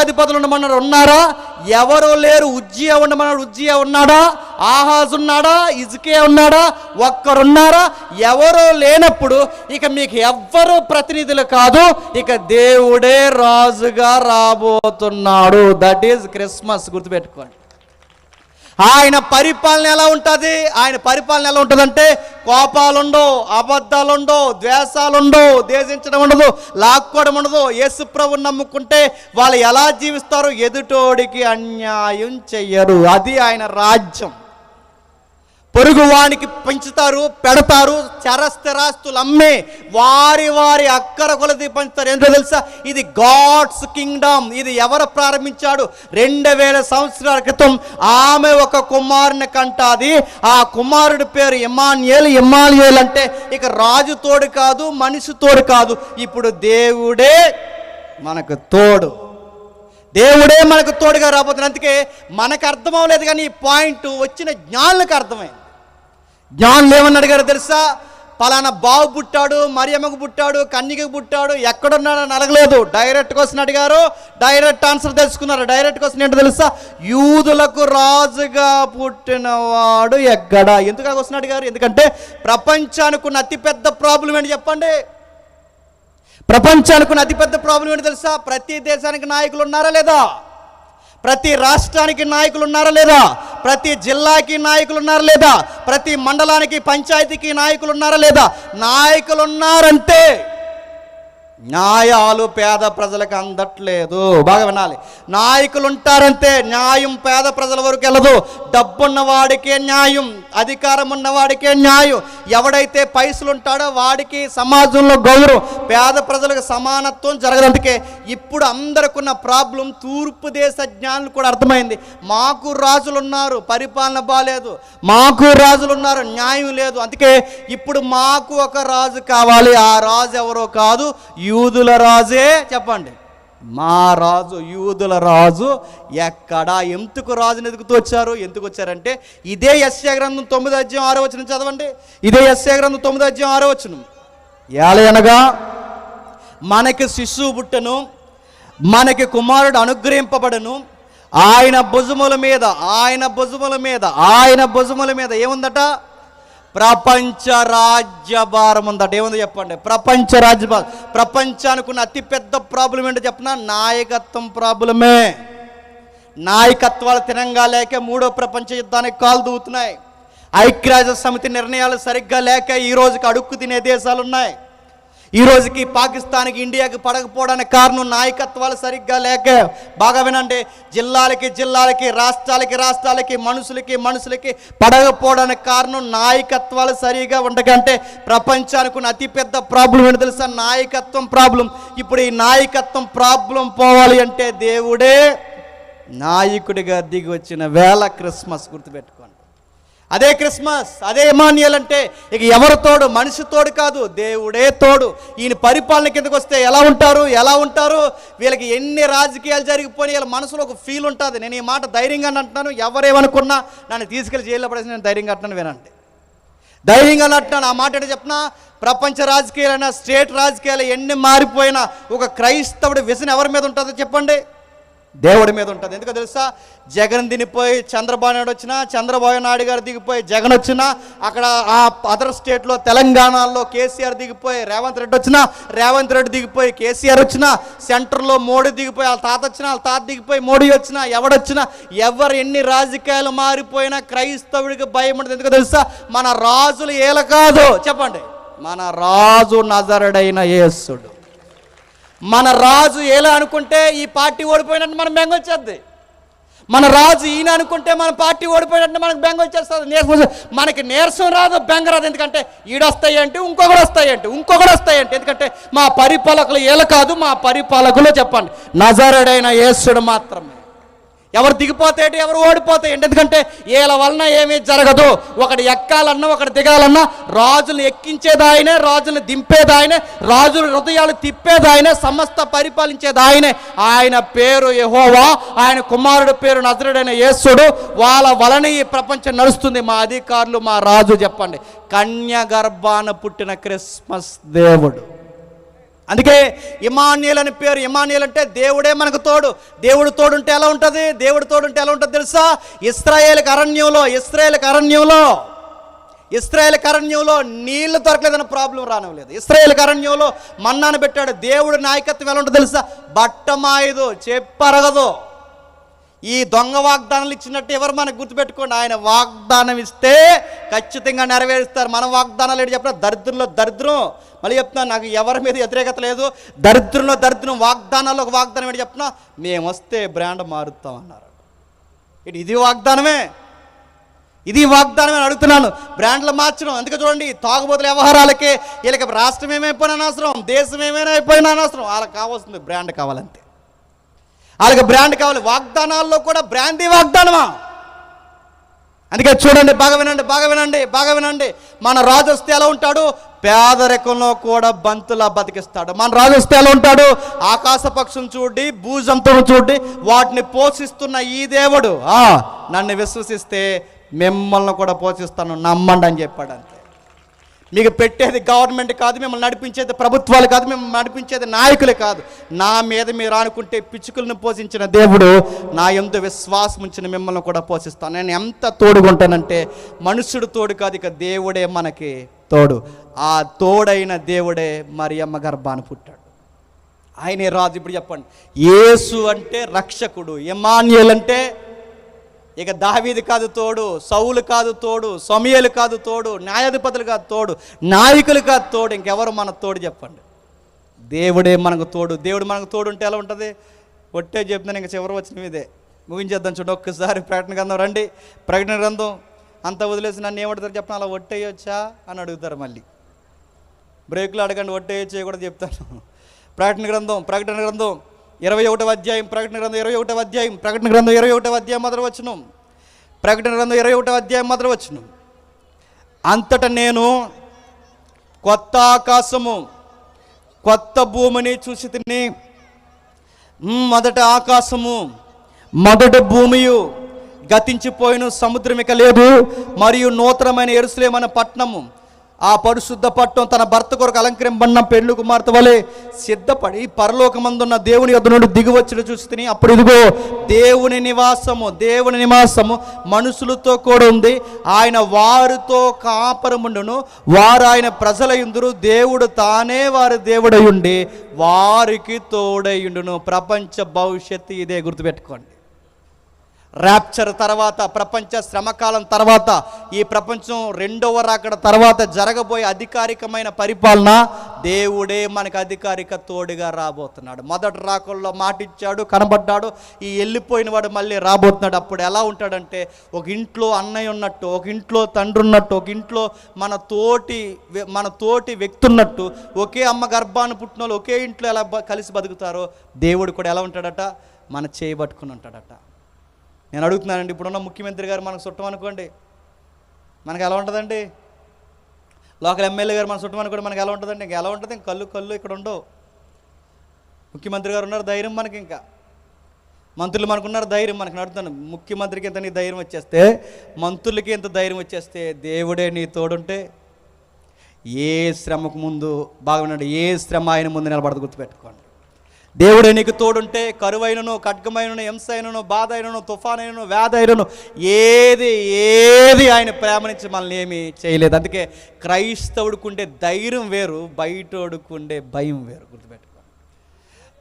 న్యాయాధిపతులు ఉండమన్నారు. ఉన్నారా? ఎవరు లేరు? ఉజ్జియా ఉండమన్నాడు. ఉజ్జియా ఉన్నాడా? ఆహాజ్ ఉన్నాడా? ఇజ్కే ఉన్నాడా? ఒక్కరున్నారా? ఎవరో లేనప్పుడు ఇక మీకు ఎవ్వరు ప్రతినిధులు కాదు. ఇక దేవుడే రాజుగా రాబోతున్నాడు. దట్ ఈజ్ క్రిస్మస్ గుర్తుపెట్టుకోండి. ఆయన పరిపాలన ఎలా ఉంటుంది? ఆయన పరిపాలన ఎలా ఉంటుందంటే కోపాలుండవు అబద్ధాలుండవు ద్వేషాలుండవు దేశించడం ఉండదు లాక్కోవడం ఉండదు. యేసు ప్రభుని నమ్ముకుంటే వాళ్ళు ఎలా జీవిస్తారు ఎదుటోడికి అన్యాయం చెయ్యరు. అది ఆయన రాజ్యం. పొరుగువానికి పెంచుతారు పెడతారు చరస్థిరాస్తులు అమ్మే వారి వారి అక్కర కొలది పంచుతారు. ఏంటో తెలుసా? ఇది గాడ్స్ కింగ్డమ్. ఇది ఎవరు ప్రారంభించాడు? రెండు వేల సంవత్సరాల క్రితం ఆమె ఒక కుమారుని కంటాది. ఆ కుమారుడి పేరు ఇమాన్యేల్ ఇమాన్యేల్ అంటే ఇక రాజు తోడు కాదు మనిషి తోడు కాదు. ఇప్పుడు దేవుడే మనకు తోడు. దేవుడే మనకు తోడుగా రాబోతున్నారు. అందుకే మనకు అర్థం అవ్వలేదు కానీ ఈ పాయింట్ వచ్చిన జ్ఞానులకు అర్థమైంది. జ్ఞానులు ఏమని అడిగారు తెలుసా? పలానా బావు పుట్టాడు మరియమ్మకు పుట్టాడు కన్యకకు పుట్టాడు ఎక్కడున్నాడు అని అడగలేదు. డైరెక్ట్ క్వశ్చన్ అడిగారు డైరెక్ట్ ఆన్సర్ తెలుసుకున్నారు. డైరెక్ట్ క్వశ్చన్ ఏంటో తెలుసా? యూదులకు రాజుగా పుట్టినవాడు ఎక్కడ? ఎందుకు ఆ క్వశ్చన్ అడిగారు? ఎందుకంటే ప్రపంచానికి ఉన్న అతిపెద్ద ప్రాబ్లం ఏంటి చెప్పండి. ప్రపంచానికి అతిపెద్ద ప్రాబ్లం ఏంటి తెలుసా? ప్రతి దేశానికి నాయకులు ఉన్నారా లేదా? ప్రతి రాష్ట్రానికి నాయకులు ఉన్నారా లేదా? ప్రతి జిల్లాకి నాయకులు ఉన్నారా లేదా? ప్రతి మండలానికి పంచాయతీకి నాయకులు ఉన్నారా లేదా? నాయకులు ఉన్నారంటే న్యాయాలు పేద ప్రజలకు అందట్లేదు. బాగా వినాలి. నాయకులు ఉంటారంటే న్యాయం పేద ప్రజల వరకు వెళ్ళదు. డబ్బున్న వాడికే న్యాయం అధికారం ఉన్నవాడికే న్యాయం. ఎవడైతే పైసలు ఉంటాడో వాడికి సమాజంలో గౌరవం. పేద ప్రజలకు సమానత్వం జరగదు అందుకే ఇప్పుడు అందరికున్న ప్రాబ్లం తూర్పు దేశ జ్ఞానులు కూడా అర్థమైంది. మాకు రాజులు ఉన్నారు పరిపాలన బాలేదు. మాకు రాజులు ఉన్నారు న్యాయం లేదు. అందుకే ఇప్పుడు మాకు ఒక రాజు కావాలి. ఆ రాజు ఎవరో కాదు యూదుల రాజే చెప్పండి. మా రాజు యూదుల రాజు ఎక్కడ ఎందుకు రాజుని ఎదుగుతూ వచ్చారు? ఎందుకు వచ్చారంటే ఇదే యశ్యా గ్రంథం తొమ్మిది అధ్యాయం ఆరో వచనం చదవండి. ఇదే యశ్యా గ్రంథం తొమ్మిది అధ్యాయం ఆరో వచనం. ఏలయనగా మనకి శిశువు పుట్టను మనకి కుమారుడు అనుగ్రహింపబడను ఆయన భుజముల మీద ఆయన భుజముల మీద ఆయన భుజముల మీద ఏముందట? ప్రపంచ రాజ్యభారం ఉందట. ఏముందో చెప్పండి? ప్రపంచ రాజ్యభారం. ప్రపంచానికి ఉన్న అతిపెద్ద ప్రాబ్లం ఏంటో చెప్పిన? నాయకత్వం ప్రాబ్లమే నాయకత్వాలు తినంగా లేక మూడో ప్రపంచ యుద్ధానికి కాలు దూతున్నాయి. ఐక్యరాజ్య సమితి నిర్ణయాలు సరిగ్గా లేక ఈ రోజుకి అడుక్కు తినే దేశాలు ఉన్నాయి ఈ రోజుకి పాకిస్తాన్కి ఇండియాకి పడకపోవడానికి కారణం నాయకత్వాలు సరిగ్గా లేక బాగా వినండి జిల్లాలకి జిల్లాలకి రాష్ట్రాలకి రాష్ట్రాలకి మనుషులకి మనుషులకి పడకపోవడానికి కారణం నాయకత్వాలు సరిగా ఉండకంటే ప్రపంచానికి ఉన్న అతిపెద్ద ప్రాబ్లం ఏంటి తెలుసా? నాయకత్వం ప్రాబ్లం. ఇప్పుడు ఈ నాయకత్వం ప్రాబ్లం పోవాలి అంటే దేవుడే నాయకుడిగా దిగి వచ్చిన వేళ క్రిస్మస్ గుర్తుపెట్టుకో. అదే క్రిస్మస్ అదే ఎమాన్యుయల్ అంటే ఇక ఎవరు తోడు? మనిషి తోడు కాదు దేవుడే తోడు. ఈయన పరిపాలన కిందకు వస్తే ఎలా ఉంటారు ఎలా ఉంటారు? వీళ్ళకి ఎన్ని రాజకీయాలు జరిగిపోయి వీళ్ళ మనసులో ఒక ఫీల్ ఉంటుంది. నేను ఈ మాట ధైర్యంగా అంటున్నాను. ఎవరేమనుకున్నా నన్ను తీసుకెళ్ళి జైల్లో పడేసి నేను ధైర్యంగా అంటున్నాను వినండి. ధైర్యంగా అంటున్నాను. ఆ మాట అంటే చెప్పిన ప్రపంచ రాజకీయాలైనా స్టేట్ రాజకీయాలు ఎన్ని మారిపోయినా ఒక క్రైస్తవుడి విజన్ ఎవరి మీద ఉంటుందో చెప్పండి. దేవుడి మీద ఉంటుంది. ఎందుకో తెలుసా? జగన్ దినిపోయి చంద్రబాబు నాయుడు వచ్చినా చంద్రబాబు నాయుడు గారు దిగిపోయి జగన్ వచ్చినా అక్కడ ఆ అదర్ స్టేట్లో తెలంగాణలో కేసీఆర్ దిగిపోయి రేవంత్ రెడ్డి వచ్చినా రేవంత్ రెడ్డి దిగిపోయి కేసీఆర్ వచ్చినా సెంటర్లో మోడీ దిగిపోయి వాళ్ళ తాత వచ్చినా వాళ్ళ తాత దిగిపోయి మోడీ వచ్చినా ఎవడొచ్చినా ఎవరు ఎన్ని రాజకీయాలు మారిపోయినా క్రైస్తవుడికి భయం ఉంటుంది ఎందుకో తెలుసా? మన రాజులు ఏల కాదు. చెప్పండి. మన రాజు నజరుడైన యేసుడు. మన రాజు ఎలా అనుకుంటే ఈ పార్టీ ఓడిపోయినట్టు మనం బెంగ మన రాజు ఈయన అనుకుంటే మన పార్టీ ఓడిపోయినట్టు మనకు బెంగ వచ్చేస్తుంది. నీరసం మనకి నీరసం రాదు బెంగ రాదు. ఎందుకంటే ఈడొస్తాయంటే ఇంకొకడు వస్తాయంటే ఇంకొకడు వస్తాయంటే. ఎందుకంటే మా పరిపాలకులు ఏల కాదు మా పరిపాలకులు చెప్పండి. నజరుడైన యేసుడు మాత్రమే. ఎవరు దిగిపోతాయంటే ఎవరు ఓడిపోతాయండి ఎందుకంటే వీళ్ళ వలన ఏమీ జరగదు. ఒకటి ఎక్కాలన్నా ఒకటి దిగాలన్నా రాజులు ఎక్కించేదాయనే రాజులు దింపేదాయనే రాజులు రాజుల హృదయాలు తిప్పేదాయనే సమస్త పరిపాలించేదాయనే ఆయన పేరు యహోవా ఆయన కుమారుడు పేరు నజరుడైన యేసుడు. వాళ్ళ వలన ఈ ప్రపంచం నడుస్తుంది. మా అధికారులు మా రాజు చెప్పండి. కన్యగర్భాన పుట్టిన క్రిస్మస్ దేవుడు. అందుకే ఇమాన్యుల్ అని పేరు. ఇమాన్యుల్ అంటే దేవుడే మనకు తోడు. దేవుడు తోడుంటే ఎలా ఉంటుంది? దేవుడు తోడుంటే ఎలా ఉంటుంది తెలుసా? ఇస్రాయేల్కి అరణ్యంలో ఇస్రాయేల్కి అరణ్యంలో ఇస్రాయేల్ అరణ్యంలో నీళ్ళు దొరకలేదన్న ప్రాబ్లం రానివ్వలేదు. ఇస్రాయేల్ అరణ్యంలో మన్నాను పెట్టాడు. దేవుడు నాయకత్వం ఎలా ఉంటుంది తెలుసా? బట్టమాయదు చెప్పరగదు. ఈ దొంగ వాగ్దానాలు ఇచ్చినట్టు ఎవరు మనకు గుర్తుపెట్టుకోండి? ఆయన వాగ్దానం ఇస్తే ఖచ్చితంగా నెరవేరుస్తారు. మన వాగ్దానాలు ఏంటి చెప్పిన? దరిద్రంలో దరిద్రం. మళ్ళీ చెప్తున్నా నాకు ఎవరి మీద వ్యతిరేకత లేదు. దరిద్రంలో దరిద్రం వాగ్దానాల్లో ఒక వాగ్దానం ఏంటి చెప్తున్నా మేము వస్తే బ్రాండ్ మారుతాం అన్నారు. ఇటు ఇది వాగ్దానమే. ఇది వాగ్దానం అని అడుగుతున్నాను. బ్రాండ్లు మార్చడం. అందుకే చూడండి తాగుబోతుల వ్యవహారాలకే వీళ్ళకి రాష్ట్రం ఏమైపోయినా అనవసరం దేశం ఏమైనా అయిపోయినా అనవసరం. వాళ్ళకి కావాల్సింది బ్రాండ్ కావాలంతే. వాళ్ళకి బ్రాండ్ కావాలి. వాగ్దానాల్లో కూడా బ్రాండీ వాగ్దానమా? అందుకే చూడండి బాగా వినండి బాగా వినండి బాగా వినండి. మన రాజు వస్తే ఎలా ఉంటాడు? పేదరికంలో కూడా బంతులా బతికిస్తాడు. మన రాజు వస్తే ఎలా ఉంటాడు? ఆకాశ పక్షులను చూడి భూజంతువును చూడి వాటిని పోషిస్తున్న ఈ దేవుడు. ఆ నన్ను విశ్వసిస్తే మిమ్మల్ని కూడా పోషిస్తాను. నమ్మండి అని చెప్పాడు అంతే మీకు పెట్టేది గవర్నమెంట్ కాదు మిమ్మల్ని నడిపించేది ప్రభుత్వాలు కాదు మిమ్మల్ని నడిపించేది నాయకులు కాదు. నా మీద మీరు అనుకుంటే పిచ్చుకులను పోషించిన దేవుడు నా ఎందు విశ్వాసం ఉంచిన మిమ్మల్ని కూడా పోషిస్తాను. నేను ఎంత తోడుగుంటానంటే మనుషుడు తోడు కాదు ఇక దేవుడే మనకి తోడు. ఆ తోడైన దేవుడే మరి అమ్మ గర్భాన్ని పుట్టాడు. ఆయనే రాజు ఇప్పుడు చెప్పండి. యేసు అంటే రక్షకుడు ఎమాన్యుల్ అంటే ఇక దావీది కాదు తోడు సౌలు కాదు తోడు సమయలు కాదు తోడు న్యాయాధిపతులు కాదు తోడు నాయకులు కాదు తోడు ఇంకెవరు మన తోడు చెప్పండి. దేవుడే మనకు తోడు. దేవుడు మనకు తోడు ఉంటే ఎలా ఉంటుంది? ఒట్టే చెప్తున్నాను ఇంకా చివరి వచ్చిన ఇదే. ముగించేద్దాం చూడండి ఒక్కసారి ప్రకటన గ్రంథం రండి. ప్రకటన గ్రంథం అంత వదిలేసి నన్ను ఏమంటారు చెప్పిన? అలా ఒట్టేయొచ్చా అని అడుగుతారు మళ్ళీ. బ్రేకులు అడగండి ఒట్టేయచ్చో? కూడా చెప్తాను. ప్రకటన గ్రంథం ప్రకటన గ్రంథం. ఇరవై ఒకటవ అధ్యాయం ప్రకటన గ్రంథం ఇరవై ఒకటవ అధ్యాయం ప్రకటన గ్రంథం ఇరవై ఒకటవ అధ్యాయం మొదలు వచ్చును ప్రకటన గ్రంథం ఇరవై ఒకటవ అధ్యాయం మొదలు వచ్చును అంతట నేను కొత్త ఆకాశము కొత్త భూమిని చూసి తిని మొదట ఆకాశము మొదట భూమియు గతించిపోయిన సముద్రం ఇక లేదు మరియు నూతనమైన ఎరుసలేమైన పట్టణము ఆ పరిశుద్ధ పట్టం తన భర్త కొరకు అలంకరింపడిన పెళ్ళి కుమార్తె వలె సిద్ధపడి పరలోకమందున్న దేవుని యొద్ నుండి దిగివచ్చిన చూసి అప్పుడు ఇదిగో దేవుని నివాసము దేవుని నివాసము మనుషులతో కూడా ఉంది. ఆయన వారితో కాపరముండును. వారు ఆయన ప్రజల ఇందురు దేవుడు తానే వారి దేవుడై ఉండి వారికి తోడయుండును ప్రపంచ భవిష్యత్తు ఇదే గుర్తుపెట్టుకోండి. ర్యాప్చర్ తర్వాత ప్రపంచ శ్రమకాలం తర్వాత ఈ ప్రపంచం రెండవ రాకడ తర్వాత జరగబోయే అధికారికమైన పరిపాలన దేవుడే మనకు అధికారిక తోడుగా రాబోతున్నాడు. మొదటి రాకల్లో మాటిచ్చాడు కనబడ్డాడు ఈ వెళ్ళిపోయిన వాడు మళ్ళీ రాబోతున్నాడు. అప్పుడు ఎలా ఉంటాడంటే ఒక ఇంట్లో అన్నయ్య ఉన్నట్టు ఒక ఇంట్లో తండ్రి ఉన్నట్టు ఒక ఇంట్లో మన తోటి మన తోటి వ్యక్తి ఉన్నట్టు ఒకే అమ్మ గర్భాన్ని పుట్టిన వాళ్ళు ఒకే ఇంట్లో ఎలా కలిసి బతుకుతారో దేవుడు కూడా ఎలా ఉంటాడట? మన చేయబట్టుకుని ఉంటాడట. నేను అడుగుతున్నానండి ఇప్పుడున్న ముఖ్యమంత్రి గారు మనకు చుట్టం అనుకోండి మనకు ఎలా ఉంటుందండి? లోకల్ ఎమ్మెల్యే గారు మన చుట్టం అనుకోండి మనకు ఎలా ఉంటుందండి? ఇంకా ఎలా ఉంటుంది? కళ్ళు కళ్ళు ఇక్కడ ఉండవు. ముఖ్యమంత్రి గారు ఉన్నారు ధైర్యం మనకి ఇంకా. మంత్రులు మనకున్నారు ధైర్యం మనకు నడుతున్నాను ముఖ్యమంత్రికి ఎంత నీ ధైర్యం వచ్చేస్తే మంత్రులకి ఎంత ధైర్యం వచ్చేస్తే దేవుడే నీ తోడుంటే ఏ శ్రమకు ముందు బాగున్నాడు ఏ శ్రమ ఆయన ముందు నిలబడదు గుర్తుపెట్టుకోండి. దేవుడే నీకు తోడుంటే కరువైనను ఖడ్గమైనను హింస బాధ అయినను తుఫాన్ అయినను వ్యాధి అయినను ఏది ఏది ఆయన ప్రేమ నుంచి మనల్ని ఏమీ చేయలేదు. అందుకే క్రైస్తవుడుకుండే ధైర్యం వేరు బయటోడుకుండే భయం వేరు. గుర్తుపెట్టుకోండి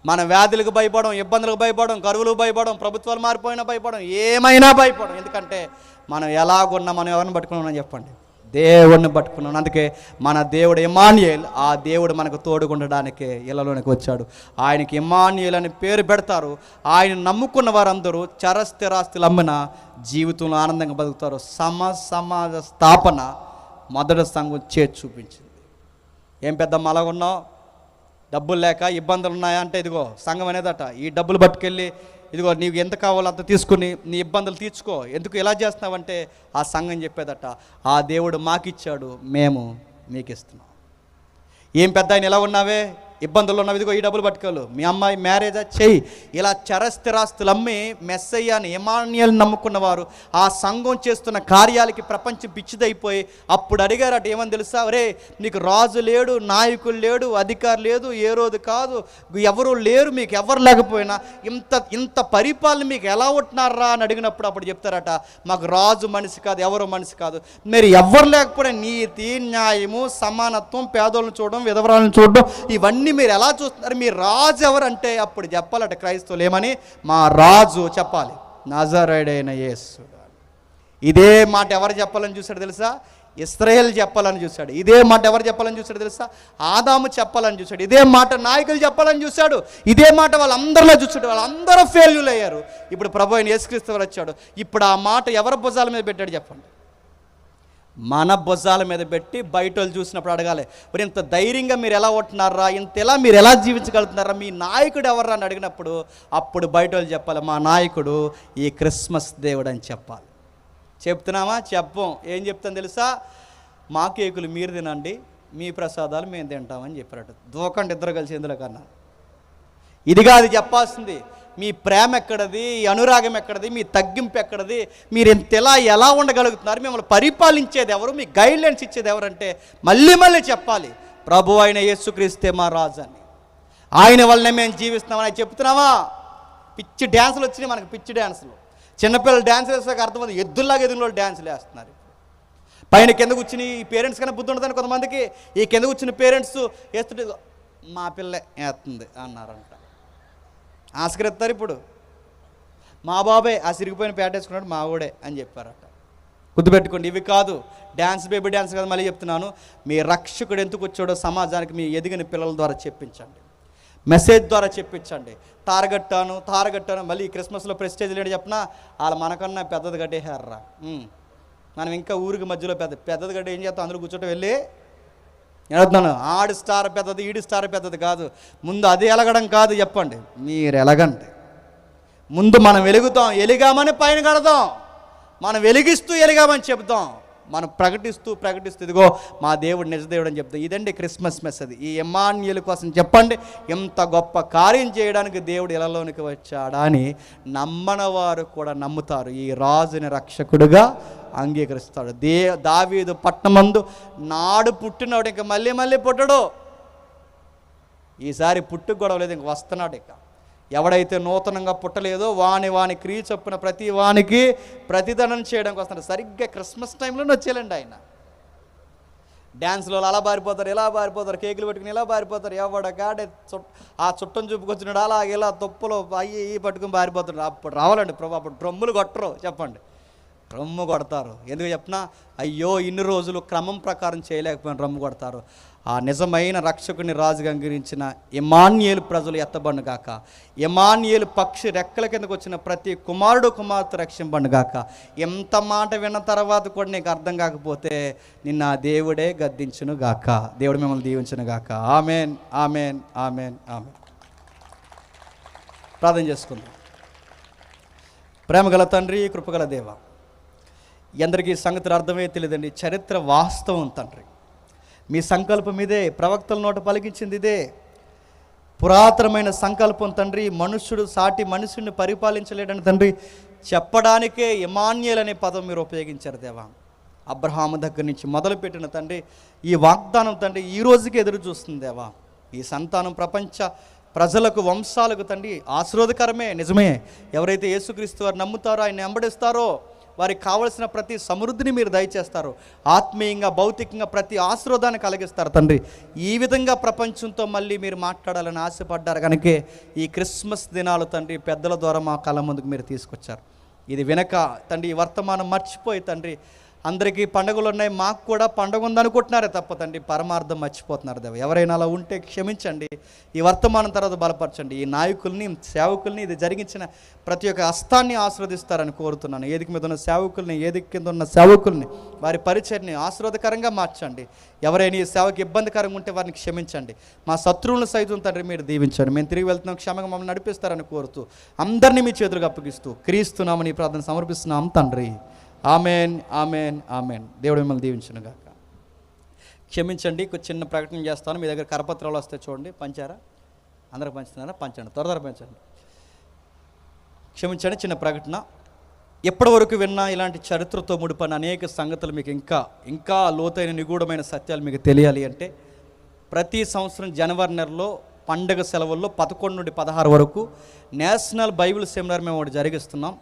మన వ్యాధులకు భయపడడం ఇబ్బందులకు భయపడడం కరువులకు భయపడడం ప్రభుత్వాలు మారిపోయినా భయపడడం ఏమైనా భయపడడం ఎందుకంటే మనం ఎలాగున్నా మనం ఎవరిని పట్టుకున్నామని చెప్పండి. దేవుడిని పట్టుకున్నాం అందుకే మన దేవుడు ఇమాన్యుయల్ ఆ దేవుడు మనకు తోడుగుండడానికి ఇళ్ళలోనికి వచ్చాడు. ఆయనకి ఇమాన్యుయల్ అని పేరు పెడతారు. ఆయన నమ్ముకున్న వారందరూ చరస్థిరాస్తులు అమ్మిన జీవితంలో ఆనందంగా బతుకుతారు. సమ సమాజ స్థాపన మొదటి సంఘం చేసి చూపించింది. ఏం పెద్ద అలా ఉన్నావు? డబ్బులు లేక ఇబ్బందులు ఉన్నాయా? అంటే ఇదిగో సంఘం అనేదట ఈ డబ్బులు పట్టుకెళ్ళి ఇదిగో నీకు ఎంత కావాలో అంత తీసుకుని నీ ఇబ్బందులు తీర్చుకో. ఎందుకు ఎలా చేస్తున్నావంటే ఆ సంఘం చెప్పేదట ఆ దేవుడు మాకిచ్చాడు మేము మీకు ఇస్తున్నాం ఏం పెద్ద ఆయన ఎలా ఉన్నావే? ఇబ్బందుల్లో ఉన్న ఇదిగో ఈ డబ్బులు పట్టుకోలు. మీ అమ్మాయి మ్యారేజా చెయ్యి. ఇలా చరస్థిరాస్తులు అమ్మి మెస్సయ్యాని ఎమాన్యుయల్ నమ్ముకున్న వారు ఆ సంఘం చేస్తున్న కార్యాలకి ప్రపంచం పిచ్చిదైపోయి అప్పుడు అడిగారట ఏమని తెలుసా? రే నీకు రాజు లేడు నాయకులు లేడు అధికారు లేదు ఏ రోజు కాదు ఎవరు లేరు మీకు ఎవరు లేకపోయినా ఇంత ఇంత పరిపాలన మీకు ఎలా ఉంటున్నారా? అని అడిగినప్పుడు అప్పుడు చెప్తారట మాకు రాజు మనిషి కాదు ఎవరు మనిషి కాదు. మీరు ఎవరు లేకపోయినా నీతి న్యాయము సమానత్వం పేదోళ్ళని చూడడం విధవరాలను చూడడం ఇవన్నీ మీరు ఎలా చూస్తున్నారు? మీ రాజు ఎవరంటే అప్పుడు చెప్పాలట క్రైస్తవులు ఏమని మా రాజు చెప్పాలి. నజరైడైన యేసు. ఇదే మాట ఎవరు చెప్పాలని చూశాడు తెలుసా? ఇస్రాయేల్ చెప్పాలని చూశాడు. ఇదే మాట ఎవరు చెప్పాలని చూశాడు తెలుసా? ఆదాము చెప్పాలని చూశాడు. ఇదే మాట నాయకులు చెప్పాలని చూశాడు. ఇదే మాట వాళ్ళందరిలో చూశాడు. వాళ్ళందరూ ఫెయిల్యూల్ అయ్యారు. ఇప్పుడు ప్రభు ఆయన యేసుక్రీస్తు వచ్చాడు. ఇప్పుడు ఆ మాట ఎవరి భుజాల మీద పెట్టాడు చెప్పండి. మన భుజాల మీద పెట్టి బయట వాళ్ళు చూసినప్పుడు అడగాలి మరి ఇంత ధైర్యంగా మీరు ఎలా ఉంటున్నారా? ఇంత ఎలా మీరు ఎలా జీవించగలుగుతున్నారా? మీ నాయకుడు ఎవరు అని అడిగినప్పుడు అప్పుడు బయట వాళ్ళు చెప్పాలి మా నాయకుడు ఈ క్రిస్మస్ దేవుడు అని చెప్పాలి. చెప్తున్నామా? చెప్పం. ఏం చెప్తాను తెలుసా? మా కేకులు మీరు తినండి మీ ప్రసాదాలు మేము తింటామని చెప్పారట దూకండి ఇద్దరు కలిసి ఇందులో కన్నా. ఇదిగా అది చెప్పాల్సింది. మీ ప్రేమ ఎక్కడది? ఈ అనురాగం ఎక్కడది? మీ తగ్గింపు ఎక్కడది? మీరు ఇంత ఎలా ఎలా ఉండగలుగుతున్నారు? మిమ్మల్ని పరిపాలించేది ఎవరు? మీ గైడ్లైన్స్ ఇచ్చేది ఎవరంటే మళ్ళీ మళ్ళీ చెప్పాలి. ప్రభు అయిన యేసుక్రీస్తే మా రాజు అని ఆయన వల్లనే మేము జీవిస్తున్నామని చెప్తున్నావా? పిచ్చి డ్యాన్సులు వచ్చినాయి మనకు పిచ్చి డ్యాన్సులు. చిన్నపిల్లలు డ్యాన్స్ వేసాక అర్థమైంది ఎద్దుల్లాగా ఎదురులో డ్యాన్సులు వేస్తున్నారు. పైన కింద కూర్చుని ఈ పేరెంట్స్ కన్నా బుద్ధి ఉండదని కొంతమందికి ఈ కింద కూర్చుని పేరెంట్స్ వేస్తుంటే మా పిల్ల వేస్తుంది అన్నారంట. ఆస్కరిస్తారు ఇప్పుడు. మా బాబాయ్ ఆ సిరిగిపోయిన పేటేసుకున్నాడు మా ఊడే అని చెప్పారట. గుర్తుపెట్టుకోండి ఇవి కాదు. డ్యాన్స్ బేబీ డ్యాన్స్ కాదు మళ్ళీ చెప్తున్నాను. మీ రక్షకుడు ఎందుకు వచ్చాడో సమాజానికి మీ ఎదిగిన పిల్లల ద్వారా చెప్పించండి. మెసేజ్ ద్వారా చెప్పించండి. తారగట్టాను తారగట్టాను మళ్ళీ ఈ క్రిస్మస్లో ప్రెస్టేజ్ లేడు చెప్పినా వాళ్ళు మనకన్నా పెద్దది కట్టేశారా? మనం ఇంకా ఊరికి మధ్యలో పెద్ద పెద్దది గడ్డ ఏం చేస్తాం? అందరూ కూర్చోటం వెళ్ళి నేను అడుగుతున్నాను ఆడి స్టార్ పెద్దది ఈడి స్టార్ పెద్దది కాదు. ముందు అది ఎలగడం కాదు చెప్పండి. మీరు ఎలగండి. ముందు మనం వెలుగుతాం ఎలిగామని పైన కడదాం. మనం వెలిగిస్తూ ఎలిగామని చెప్తాం మనం ప్రకటిస్తూ ప్రకటిస్తూ ఇదిగో మా దేవుడు నిజదేవుడు అని చెప్తాం ఇదండి క్రిస్మస్ మెసేజ్. ఈ ఎమాన్యుల కోసం చెప్పండి ఎంత గొప్ప కార్యం చేయడానికి దేవుడు ఇలలోనికి వచ్చాడా అని నమ్మని వారు కూడా నమ్ముతారు. ఈ రాజుని రక్షకుడుగా అంగీకరిస్తాడు. దే దావీదు పట్టణమందు నాడు పుట్టినాడు ఇంకా మళ్ళీ మళ్ళీ పుట్టడు. ఈసారి పుట్టుకు గొడవ లేదు ఇంక వస్తున్నాడు ఇక. ఎవడైతే నూతనంగా పుట్టలేదో వాని వాని క్రియ చొప్పున ప్రతి వానికి ప్రతిదనం చేయడానికి వస్తున్నాడు. సరిగ్గా క్రిస్మస్ టైంలోనే వచ్చేయాలండి ఆయన. డ్యాన్స్లో అలా బారిపోతారు ఇలా బారిపోతారు కేకులు పెట్టుకుని ఇలా బారిపోతారు ఎవడ గాడే ఆ చుట్టం చూపుకొచ్చినాడు అలా ఇలా తొప్పులో అయ్యి ఇవి పట్టుకుని బారిపోతున్నాడు అప్పుడు రావాలండి ప్రభు అప్పుడు డ్రమ్ములు కొట్టరు చెప్పండి. రమ్ము కొడతారు. ఎందుకు చెప్పినా అయ్యో ఇన్ని రోజులు క్రమం ప్రకారం చేయలేకపోయిన రమ్ము కొడతారు. ఆ నిజమైన రక్షకుని రాజుగా అంగీకరించిన ఎమాన్యేలు ప్రజలు ఎత్తబండుగాక ఎమాన్యేలు పక్షి రెక్కల కిందకు వచ్చిన ప్రతి కుమారుడు కుమార్తె రక్షింపండుగాక ఎంత మాట విన్న తర్వాత కూడా నీకు అర్థం కాకపోతే నిన్న ఆ దేవుడే గద్దించును గాక. దేవుడు మిమ్మల్ని దీవించును గాక. Amen amen amen amen. ప్రార్థన చేసుకుందాం. ప్రేమగల తండ్రి కృపగల దేవ ఎందరికీ సంగతులు అర్థమే తెలియదండి. చరిత్ర వాస్తవం తండ్రి. మీ సంకల్పం ఇదే ప్రవక్తల నోట పలికించింది ఇదే. పురాతనమైన సంకల్పం తండ్రి మనుష్యుడు సాటి మనుషుడిని పరిపాలించలేడని తండ్రి చెప్పడానికే ఇమాన్యుల్ అనే పదం మీరు ఉపయోగించారు దేవా. అబ్రహాము దగ్గర నుంచి మొదలుపెట్టిన తండ్రి ఈ వాగ్దానం తండ్రి ఈ రోజుకి ఎదురు చూస్తుంది దేవా. ఈ సంతానం ప్రపంచ ప్రజలకు వంశాలకు తండ్రి ఆశీర్వాదకరమే నిజమే. ఎవరైతే యేసుక్రీస్తు వారు నమ్ముతారో ఆయన వెంబడిస్తారో వారికి కావలసిన ప్రతి సమృద్ధిని మీరు దయచేస్తారు. ఆత్మీయంగా భౌతికంగా ప్రతి ఆశీర్వాదాన్ని కలిగిస్తారు తండ్రి. ఈ విధంగా ప్రపంచంతో మళ్ళీ మీరు మాట్లాడాలని ఆశపడ్డారు కనుకే ఈ క్రిస్మస్ దినాలు తండ్రి పెద్దల ద్వారా మా కళ్ళ ముందుకు మీరు తీసుకొచ్చారు. ఇది వెనక తండ్రి ఈ వర్తమానం మర్చిపోయి తండ్రి అందరికీ పండుగలు ఉన్నాయి. మాకు కూడా పండుగ ఉందనుకుంటున్నారే తప్ప తండ్రి పరమార్థం మర్చిపోతున్నారు దేవ. ఎవరైనా అలా ఉంటే క్షమించండి. ఈ వర్తమానం తర్వాత బలపరచండి. ఈ నాయకుల్ని సేవకుల్ని ఇది జరిగించిన ప్రతి ఒక్క హస్తాన్ని ఆస్వాదిస్తారని కోరుతున్నాను. ఏదికి మీద ఉన్న సేవకుల్ని ఏది కింద ఉన్న సేవకుల్ని వారి పరిచయని ఆశీర్వాదకరంగా మార్చండి. ఎవరైనా ఈ సేవకు ఇబ్బందికరంగా ఉంటే వారిని క్షమించండి. మా శత్రువులను సైతం తండ్రి మీరు దీవించండి. మేము తిరిగి వెళ్తున్నాం క్షమగా మమ్మల్ని నడిపిస్తారని కోరుతూ అందరినీ మీ చేతులకు అప్పగిస్తూ క్రీస్తున్నామని ఈ ప్రార్థన సమర్పిస్తున్నాం తండ్రి. Amen amen amen. దేవుడు మిమ్మల్ని దీవించును గాక. క్షమించండి ఒక చిన్న ప్రకటన చేస్తాను. మీ దగ్గర కరపత్రాలు వస్తాయి చూడండి. పంచారా? అందరికి పంచుతున్నారా? పంచండి. త్వర త్వర పంచండి. క్షమించండి చిన్న ప్రకటన. ఎప్పటి వరకు విన్నా ఇలాంటి చరిత్రతో ముడిపడిన అనేక సంగతులు మీకు ఇంకా ఇంకా లోతైన నిగూఢమైన సత్యాలు మీకు తెలియాలి అంటే ప్రతి సంవత్సరం జనవరి నెలలో పండగ సెలవుల్లో పదకొండు నుండి పదహారు వరకు నేషనల్ బైబిల్ సెమినార్ మేము ఒకటి జరిగిస్తున్నాం.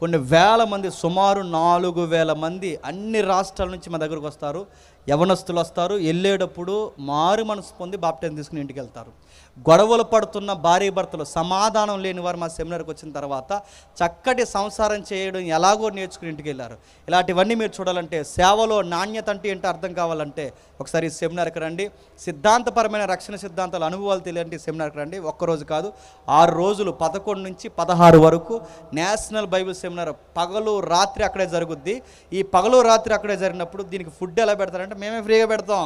కొన్ని వేల మంది సుమారు నాలుగు వేల మంది అన్ని రాష్ట్రాల నుంచి మా దగ్గరకు వస్తారు. యవనస్తులు వస్తారు. వెళ్ళేటప్పుడు మారు మనసు పొంది బాప్టైం తీసుకుని ఇంటికి వెళ్తారు. గొడవలు పడుతున్న భార్య భర్తలు సమాధానం లేని వారు మా సెమినార్కి వచ్చిన తర్వాత చక్కటి సంసారం చేయడం ఎలాగో నేర్చుకుని ఇంటికి వెళ్ళారు. ఇలాంటివన్నీ మీరు చూడాలంటే సేవలో నాణ్యత అంటే ఏంటో అర్థం కావాలంటే ఒకసారి సెమినార్కి రండి. సిద్ధాంతపరమైన రక్షణ సిద్ధాంతాల అనుభవాలు తెలియంటే సెమినార్కి రండి. ఒక్కరోజు కాదు ఆరు రోజులు పదకొండు నుంచి పదహారు వరకు నేషనల్ బైబిల్ సెమినార్ పగలు రాత్రి అక్కడే జరుగుద్ది. ఈ పగలు రాత్రి అక్కడే జరిగినప్పుడు దీనికి ఫుడ్ ఎలా పెడతారంటే మేమే ఫ్రీగా పెడతాం.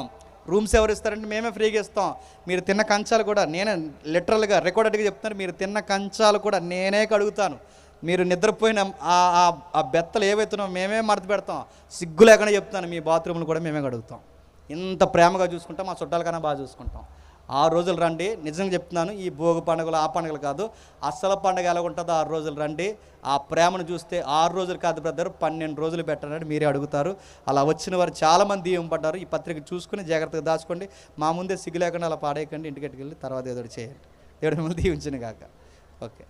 రూమ్స్ ఎవరు ఇస్తారంటే మేమే ఫ్రీగా ఇస్తాం. మీరు తిన్న కంచాలు కూడా నేనే లిటరల్గా రికార్డెడ్గా చెప్తున్నారు మీరు తిన్న కంచాలు కూడా నేనే కడుగుతాను. మీరు నిద్రపోయిన ఆ- ఆ- బెత్తలు ఏవైతున్నాయో మేమే మడత పెడతాం. సిగ్గు లేకుండా చెప్తాను మీ బాత్రూమ్లు కూడా మేమే కడుగుతాం. ఇంత ప్రేమగా చూసుకుంటాం మా చుట్టాల కన్నా బాగా చూసుకుంటాం. ఆ రోజులు రండి. నిజంగా చెప్తున్నాను ఈ భోగి పండుగలు ఆ పండుగలు కాదు అసలు పండుగ ఎలా ఉంటుందో ఆరు రోజులు రండి. ఆ ప్రేమను చూస్తే ఆరు రోజులు కాదు బ్రదర్ పన్నెండు రోజులు పెట్టాలని మీరే అడుగుతారు. అలా వచ్చిన వారు చాలామంది దీవం పడ్డారు ఈ పత్రిక చూసుకుని జాగ్రత్తగా దాచుకోండి. మా ముందే సిగ్గు లేకుండా అలా పాడేయకండి ఇంటికి వెళ్ళి తర్వాత ఏదో చేయండి. దేవుడి మిమ్మల్ని దీవించిన కాక ఓకే.